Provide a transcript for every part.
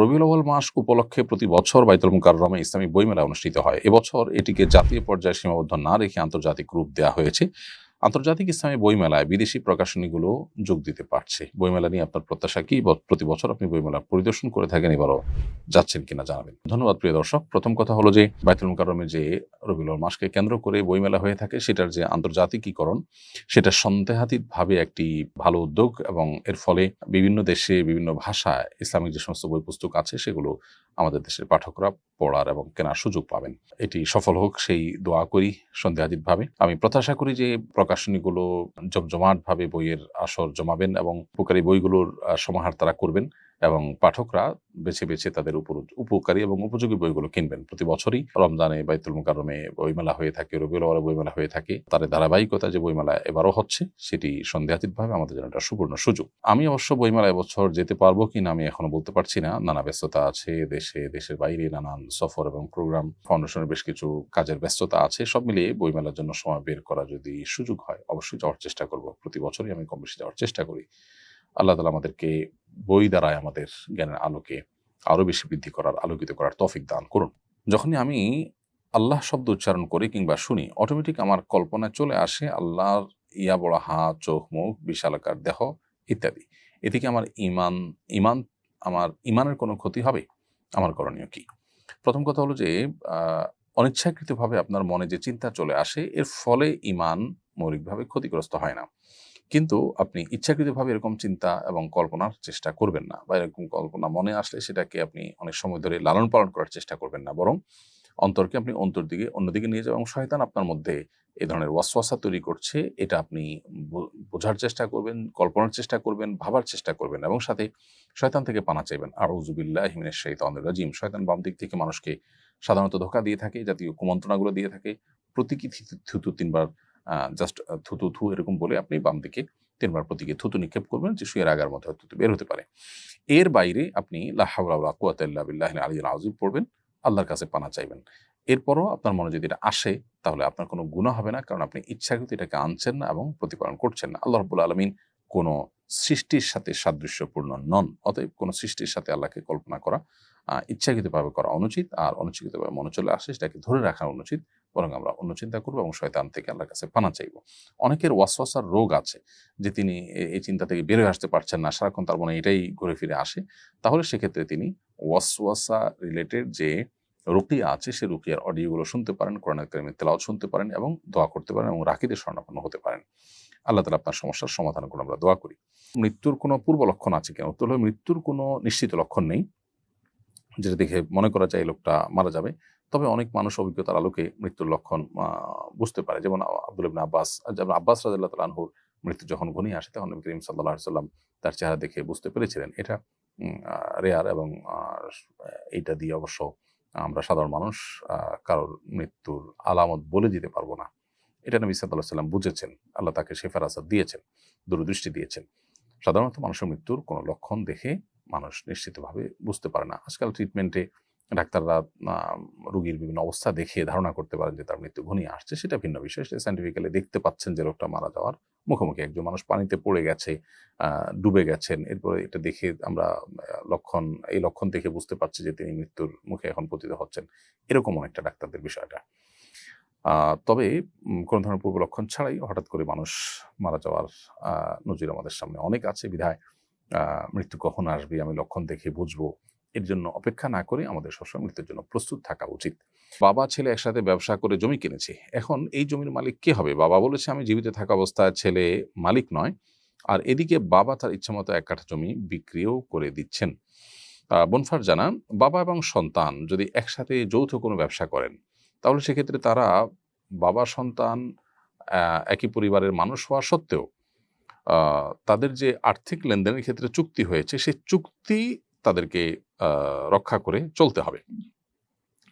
রবিউল আহ্বাল মাস উপলক্ষে প্রতি বছর বাইতুল মুকাররমে ইসলামী বইমেলা অনুষ্ঠিত হয়। এবছর এটিকে জাতীয় পর্যায়ে সীমাবদ্ধ না রেখে আন্তর্জাতিক রূপ দেওয়া হয়েছে। আন্তর্জাতিক ইসলামী বইমেলায় বিদেশি প্রকাশনীগুলো যোগ দিতে পারছে। বইমেলা নিয়ে আপনার প্রত্যাশা কি? প্রতি বছর আপনি বইমেলা পরিদর্শন করে থাকেন, এবারও যাচ্ছেন কিনা জানাবেন। ধন্যবাদ, প্রিয় দর্শক। প্রথম কথা হলো যে, বাইতুল মুকাররমে যে রবিউল মাসকে কেন্দ্র করে বইমেলা হয়ে থাকে, সেটার যে আন্তর্জাতিকীকরণ, সেটা সন্দেহাতীতভাবে একটি ভালো উদ্যোগ এবং এর ফলে বিভিন্ন দেশে বিভিন্ন ভাষায় ইসলামিক যে সমস্ত বই পুস্তক আছে, সেগুলো আমাদের দেশের পাঠকরা পড়ার এবং কেনার সুযোগ পাবেন। এটি সফল হোক, সেই দোয়া করি সন্দেহাতীতভাবে আমি প্রত্যাশা করি যে প্রকাশনীগুলো জমজমাটভাবে বইয়ের আসর জমাবেন এবং উপকারী বইগুলোর সমাহার তারা করবেন। এবং পাঠকরা বেছে বেছে তাদের উপর উপকারী এবং উপযোগী বইগুলো কিনবেন। প্রতি বছরই রমজানে বাইতুল মুকাররমে বইমেলা হয়ে থাকে, রবিউল বইমেলা হয়ে থাকে। তার ধারাবাহিকতা যে বইমেলা এবারও হচ্ছে, সেটি সন্দেহাতীতভাবে আমাদের জন্য একটা সুবর্ণ সুযোগ। আমি অবশ্য বইমেলা এবছর যেতে পারব কিনা আমি এখনও বলতে পারছি না। নানা ব্যস্ততা আছে দেশে, দেশের বাইরে নানান সফর এবং প্রোগ্রাম, ফাউন্ডেশনের বেশ কিছু কাজের ব্যস্ততা আছে। সব মিলিয়ে বইমেলার জন্য সময় বের করা যদি সুযোগ হয়, অবশ্যই যাওয়ার চেষ্টা করব। প্রতি বছরই আমি কম বেশি যাওয়ার চেষ্টা করি। আল্লাহ তালা আমাদেরকে বই দ্বারায় আমাদের জ্ঞানের আলোকে আরও বেশি বৃদ্ধি করার, আলোকিত করার তফিক দান করুন। যখনই আমি আল্লাহ শব্দ উচ্চারণ করি কিংবা শুনি অটোমেটিক আমার কল্পনায় চলে আসে আল্লাহর ইয়া বড় হাত চোখ, মুখ বিশালাকার দেহ ইত্যাদি। এদিকে আমার ইমান ইমান আমার ইমানের কোনো ক্ষতি হবে? আমার করণীয় কি? প্রথম কথা হলো যে অনিচ্ছাকৃতভাবে আপনার মনে যে চিন্তা চলে আসে, এর ফলে ইমান মৌলিকভাবে ক্ষতিগ্রস্ত হয় না। কিন্তু আপনি ইচ্ছাকৃতভাবে এরকম চিন্তা এবং কল্পনার চেষ্টা করবেন না বা এরকম কল্পনা মনে আসলে সেটাকে আপনি অনেক সময় ধরে লালন পালন করার চেষ্টা করবেন না। বরং অন্তরকে আপনি অন্তর দিকে, অন্যদিকে নিয়ে যাবেন এবং শয়তান আপনার মধ্যে এই ধরনের ওয়াসওয়াসা তৈরি করছে। এটা আপনি বোঝার চেষ্টা করবেন, কল্পনার চেষ্টা করবেন, ভাবার চেষ্টা করবেন এবং সাথে শয়তান থেকে পানা চাইবেন। আর উজুবিল্লাহ হিমিনের শৈতান রাজিম। শয়তান বাম দিক থেকে মানুষকে সাধারণত ধোকা দিয়ে থাকে, জাতীয় কুমন্ত্রণাগুলো দিয়ে থাকে। প্রতীকী থুতু তিনবার জাস্ট থুতু, থু এরকম বলে আপনি বাম দিকে তিনবার প্রতীকে থুতু নিক্ষেপ করবেন যে শুয়ের আগার মধ্যে থুতু বের হতে পারে। এর বাইরে আপনি আলী আজিম পড়বেন, আল্লাহর কাছে পানা চাইবেন। এরপরও আপনার মনে যদি এটা আসে, তাহলে আপনার কোনো গুণা হবে না, কারণ আপনি ইচ্ছাকৃত এটাকে আনছেন না এবং প্রতিপালন করছেন না। আল্লাহ রবুল্লা আলমিন কোনো সৃষ্টির সাথে সাদৃশ্যপূর্ণ নন, অতএব কোনো সৃষ্টির সাথে আল্লাহকে কল্পনা করা ইচ্ছাকৃতভাবে করা অনুচিত, আর অনুচিতভাবে মনে চলে আসে সেটাকে ধরে রাখা অনুচিত। বরং আমরা অন্য চিন্তা করব এবং শয়তান থেকে আল্লাহর কাছে পানা চাইব। অনেকের ওয়াসওয়াসার রোগ আছে যে তিনি এই চিন্তা থেকে বেরোয় আসতে পারছেন না, সারাক্ষণ তার মনে এটাই ঘুরে ফিরে আসে। তাহলে সেক্ষেত্রে তিনি ওয়াসওয়াসা রিলেটেড যে রুকিয়া আছে সেই রুকিয়ার অডিওগুলো শুনতে পারেন, কোরআন কারিমের তেলাওয়াত শুনতে পারেন এবং দোয়া করতে পারেন এবং রাকিদের স্বর্ণাপন্ন হতে পারেন। আল্লাহ তালা আপনার সমস্যার সমাধান করে আমরা দোয়া করি। মৃত্যুর কোনো পূর্ব লক্ষণ আছে কিনা? উত্তর মৃত্যুর কোনো নিশ্চিত লক্ষণ নেই। যেটা দেখে মনে করা যায় লোকটা মারা যাবে। তবে অনেক মানুষ অভিজ্ঞতার আলোকে মৃত্যুর লক্ষণ বুঝতে পারে। যেমন আব্দুল আব্বাস, যেমন আব্বাস রাজাল্লাহ তালাহুর মৃত্যু যখন ঘনিয়ে আসে, তখন করিম সাল্লাহ সাল্লাম তার চেহারা দেখে বুঝতে পেরেছিলেন। এটা রেয়ার এবং এইটা দিয়ে অবশ্য আমরা সাধারণ মানুষ কারোর মৃত্যুর আলামত বলে দিতে পারব না। এটা নবী সাল্লাহ সাল্লাম বুঝেছেন। আল্লাহ তাকে শেফার আসাদ দিয়েছেন, দূরদৃষ্টি দিয়েছেন। সাধারণত মানুষের মৃত্যুর কোনো লক্ষণ দেখে মানুষ নিশ্চিতভাবে বুঝতে পারে না। আজকাল ট্রিটমেন্টে ডাক্তাররা রুগীর বিভিন্ন অবস্থা দেখে ধারণা করতে পারেন যে তার মৃত্যু ঘনিয়ে আসছে। সেটা ভিন্ন বিষয়। সেটা সাইন্টিফিক্যালি দেখতে পাচ্ছেন যে লোকটা মারা যাওয়ার মুখোমুখি একজন মানুষ পানিতে পড়ে গেছে ডুবে গেছেন। এরপরে এটা দেখে আমরা লক্ষণ, এই লক্ষণ দেখে বুঝতে পারছি যে তিনি মৃত্যুর মুখে এখন পতিত হচ্ছেন। এরকম অনেকটা ডাক্তারদের বিষয়টা। তবে কোনো ধরনের পূর্ব লক্ষণ ছাড়াই হঠাৎ করে মানুষ মারা যাওয়ার নজির আমাদের সামনে অনেক আছে। বিধায় মৃত্যু কখন আসবে, আমি লক্ষণ দেখে বুঝব। এর জন্য অপেক্ষা না করে আমাদের সবসময় মৃত্যুর জন্য প্রস্তুত থাকা উচিত। বাবা, ছেলে একসাথে ব্যবসা করে জমি কিনেছে। এখন এই জমির মালিক কে হবে? বাবা বলেছে, আমি জীবিত থাকা অবস্থায় ছেলে মালিক নয়। আর এদিকে বাবা তার ইচ্ছামতো এক কাঠা জমি বিক্রিও করে দিচ্ছেন। বনফার জানান, বাবা এবং সন্তান যদি একসাথে যৌথ কোনো ব্যবসা করেন, তাহলে সেক্ষেত্রে তারা বাবা, সন্তান একই পরিবারের মানুষ হওয়া সত্ত্বেও তাদের যে আর্থিক লেনদেনের ক্ষেত্রে চুক্তি হয়েছে, সেই চুক্তি তাদেরকে রক্ষা করে চলতে হবে।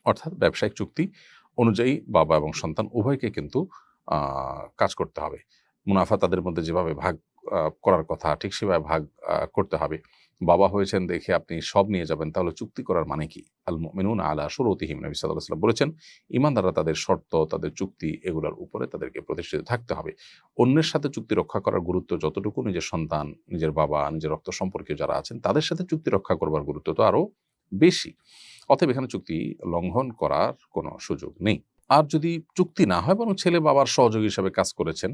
অর্থাৎ ব্যবসায়িক চুক্তি অনুযায়ী বাবা এবং সন্তান উভয়কে কিন্তু কাজ করতে হবে। মুনাফা তাদের মধ্যে যেভাবে ভাগ করার কথা, ঠিক সেভাবে ভাগ করতে হবে। বাবা হয়েছেন দেখে আপনি সব নিয়ে যাবেন, তাহলে চুক্তি করার মানে কি? আল মিনুন আলা সুরতিহিম নবী সাল্লাহ বলেছেন, ইমানদাররা তাদের শর্ত, তাদের চুক্তি এগুলোর উপরে তাদেরকে প্রতিষ্ঠিত থাকতে হবে। অন্যের সাথে চুক্তি রক্ষা করার গুরুত্ব যতটুকু, নিজের সন্তান, নিজের বাবা, নিজের রক্ত সম্পর্কে যারা আছেন, তাদের সাথে চুক্তি রক্ষা করবার গুরুত্ব তো আরও বেশি। অতএব এখানে চুক্তি লঙ্ঘন করার কোনো সুযোগ নেই। আর যদি চুক্তি না হয়, বরং ছেলে বাবার সহযোগী হিসাবে কাজ করেছেন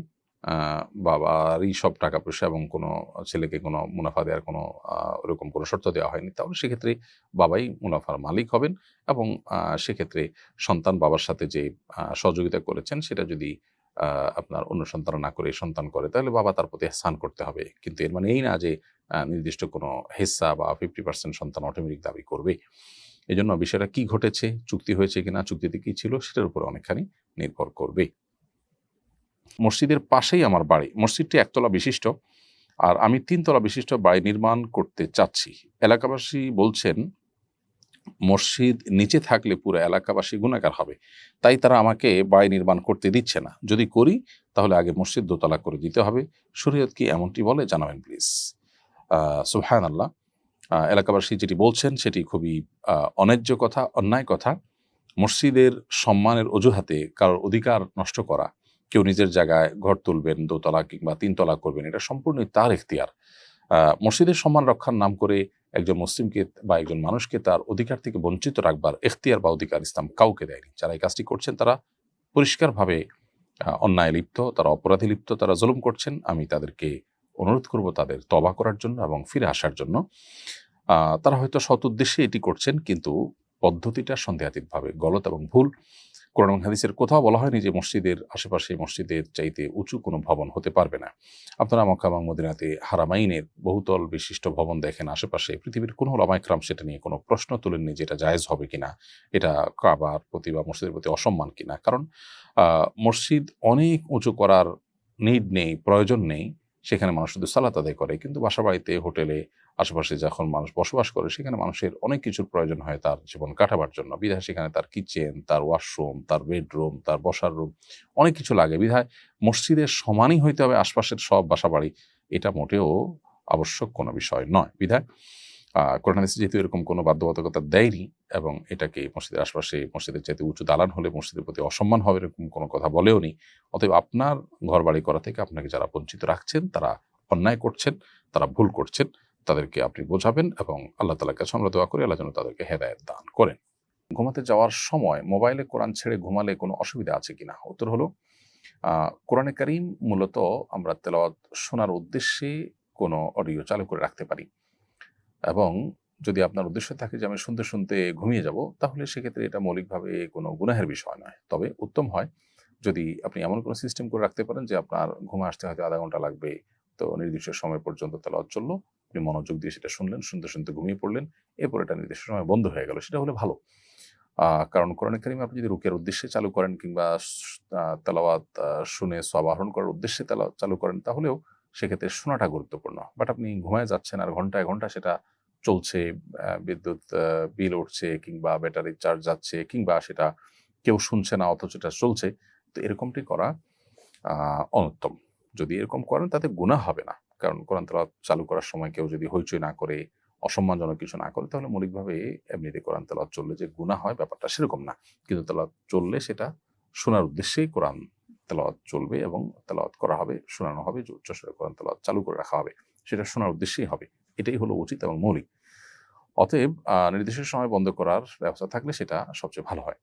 বাবারই সব টাকা পয়সা এবং কোনো ছেলেকে কোনো মুনাফা দেওয়ার কোনো ওরকম কোনো শর্ত দেওয়া হয়নি। তাহলে সেক্ষেত্রে বাবাই মুনাফার মালিক হবেন এবং সেক্ষেত্রে সন্তান বাবার সাথে যে সহযোগিতা করেছেন সেটা যদি আপনার অন্য সন্তান না করে সন্তান করে, তাহলে বাবা তার প্রতি স্থান করতে হবে। কিন্তু এর মানে এই না যে নির্দিষ্ট কোনো হেসা বা ফিফটি পার্সেন্ট সন্তান অটোমেটিক দাবি করবে। এই জন্য বিষয়টা কি ঘটেছে, চুক্তি হয়েছে কিনা, চুক্তিতে কি ছিল, সেটার উপরে অনেকখানি নির্ভর করবে। মসজিদের পাশেই আমার বাড়ি। মসজিদটি একতলা বিশিষ্ট আর আমি তিনতলা বিশিষ্ট বাড়ি নির্মাণ করতে চাচ্ছি। এলাকাবাসী বলছেন, মসজিদ নিচে থাকলে পুরো এলাকাবাসী গুণাকার হবে। তাই তারা আমাকে বাড়ি নির্মাণ করতে দিচ্ছে না। যদি করি, তাহলে আগে মসজিদ দোতলা করে দিতে হবে। শরীয়ত কি এমনটি বলে? জানাবেন প্লিজ। সুহান আল্লাহ এলাকাবাসী যেটি বলছেন, সেটি খুবই অন্যায্য কথা, অন্যায় কথা। মসজিদের সম্মানের অজুহাতে কারোর অধিকার নষ্ট করা কেউ নিজের জায়গায় ঘর তুলবেন, দোতলা কিংবা তিনতলা করবেন, এটা সম্পূর্ণই তার এখতিয়ার মসজিদের সম্মান রক্ষার নাম করে একজন মুসলিমকে বা একজন মানুষকে তার অধিকার থেকে বঞ্চিত রাখবার এখতিয়ার বা অধিকার ইসলাম কাউকে দেয়নি। যারা এই কাজটি করছেন, তারা পরিষ্কারভাবে অন্যায় লিপ্ত, তারা অপরাধী লিপ্ত, তারা জুলুম করছেন। আমি তাদেরকে অনুরোধ করব তাদের তবা করার জন্য এবং ফিরে আসার জন্য। তারা হয়তো সৎ উদ্দেশ্যে এটি করছেন, কিন্তু পদ্ধতিটা সন্দেহাতীতভাবে গলত এবং ভুল। কোরআন হাদিসের কোথাও বলা হয়নি যে মসজিদের আশেপাশে মসজিদের চাইতে উঁচু কোনো ভবন হতে পারবে না। আপনারা মক্কা এবং মদিনাতে হারামাইনের বহুতল বিশিষ্ট ভবন দেখেন, আশেপাশে পৃথিবীর কোনো লামাইকরাম সেটা নিয়ে কোনো প্রশ্ন তোলেননি যে এটা জায়েজ হবে কিনা, এটা কাবার প্রতি বা মসজিদের প্রতি অসম্মান কিনা। কারণ মসজিদ অনেক উঁচু করার নিড নেই, প্রয়োজন নেই। সেখানে মানুষ শুধু সালাত আদায় করে, কিন্তু বাসা বাড়িতে হোটেলে, আশেপাশে যখন মানুষ বসবাস করে, সেখানে মানুষের অনেক কিছুর প্রয়োজন হয় তার জীবন কাটাবার জন্য। বিধায় সেখানে তার কিচেন তার ওয়াশরুম তার বেডরুম তার বসার রুম অনেক কিছু লাগে। বিধায় মসজিদের সমানই হইতে হবে, আশপাশের সব বাসা বাড়ি এটা মোটেও আবশ্যক কোনো বিষয় নয়। বিধায় কোরআন হাদিসে যেহেতু এরকম কোনো বাধ্যবাধকতা দেয়নি এবং এটাকে মসজিদের আশপাশে মসজিদের চাইতে উঁচু দালান হলে মসজিদের প্রতি অসম্মান হবে এরকম কোনো কথা বলেও নি। অতএব আপনার ঘর বাড়ি করা থেকে আপনাকে যারা বঞ্চিত রাখছেন, তারা অন্যায় করছেন, তারা ভুল করছেন, তাদেরকে আপনি বোঝাবেন এবং আল্লাহ তালার কাছে দোয়া করি, আল্লাহ যেন তাদেরকে হেদায়ত দান করেন। ঘুমাতে যাওয়ার সময় মোবাইলে কোরআন ছেড়ে ঘুমালে কোনো অসুবিধা আছে কিনা? উত্তর হলো কোরআনে কারিম মূলত আমরা তেলাওয়াত শোনার উদ্দেশ্যে কোনো অডিও চালু করে রাখতে পারি। এবং যদি আপনার উদ্দেশ্য থাকে যে আমি শুনতে শুনতে ঘুমিয়ে যাব, তাহলে সেক্ষেত্রে এটা মৌলিকভাবে কোনো গুনাহের বিষয় নয়। তবে উত্তম হয় যদি আপনি এমন কোনো সিস্টেম করে রাখতে পারেন যে আপনার ঘুমে আসতে হয়তো আধা ঘণ্টা লাগবে, তো নির্দিষ্ট সময় পর্যন্ত তেলাওয়াত চলল আপনি মনোযোগ দিয়ে সেটা শুনলেন, শুনতে শুনতে ঘুমিয়ে পড়লেন, এরপর এটা নির্দিষ্ট সময় বন্ধ হয়ে গেল, সেটা হলে ভালো। কারণ কোরআন কারিম আপনি যদি রুকের উদ্দেশ্যে চালু করেন কিংবা তেলাওয়াত শুনে সব আহরণ করার উদ্দেশ্যে চালু করেন, তাহলেও সেক্ষেত্রে শোনাটা গুরুত্বপূর্ণ। বাট আপনি ঘুমায় যাচ্ছেন আর ঘন্টায় ঘণ্টা সেটা চলছে বিদ্যুৎ বিল উঠছে কিংবা ব্যাটারি চার্জ যাচ্ছে কিংবা সেটা কেউ শুনছে না অথচ এটা চলছে, তো এরকমটি করা অনুত্তম। যদি এরকম করেন তাতে গুনাহ হবে না। কারণ কোরআন তেলাওয়াত চালু করার সময় কেউ যদি হইচই না করে, অসম্মানজনক কিছু না করে, তাহলে মৌলিকভাবে এমনিতে কোরআন তেলাওয়াত চললে যে গুনাহ হয় ব্যাপারটা সেরকম না। কিন্তু তেলাওয়াত চললে সেটা শোনার উদ্দেশ্যেই কোরআন তেলাওয়াত চলবে এবং তেলাওয়াত করা হবে, শোনানো হবে যে উচ্চস্বরে কোরআন তেলাওয়াত চালু করে রাখা হবে। সেটা শোনার উদ্দেশ্যেই হবে। এটাই হলো উচিত এবং মৌলিক। অতএব নির্দিষ্ট সময় বন্ধ করার ব্যবস্থা থাকলে সেটা সবচেয়ে ভালো হয়।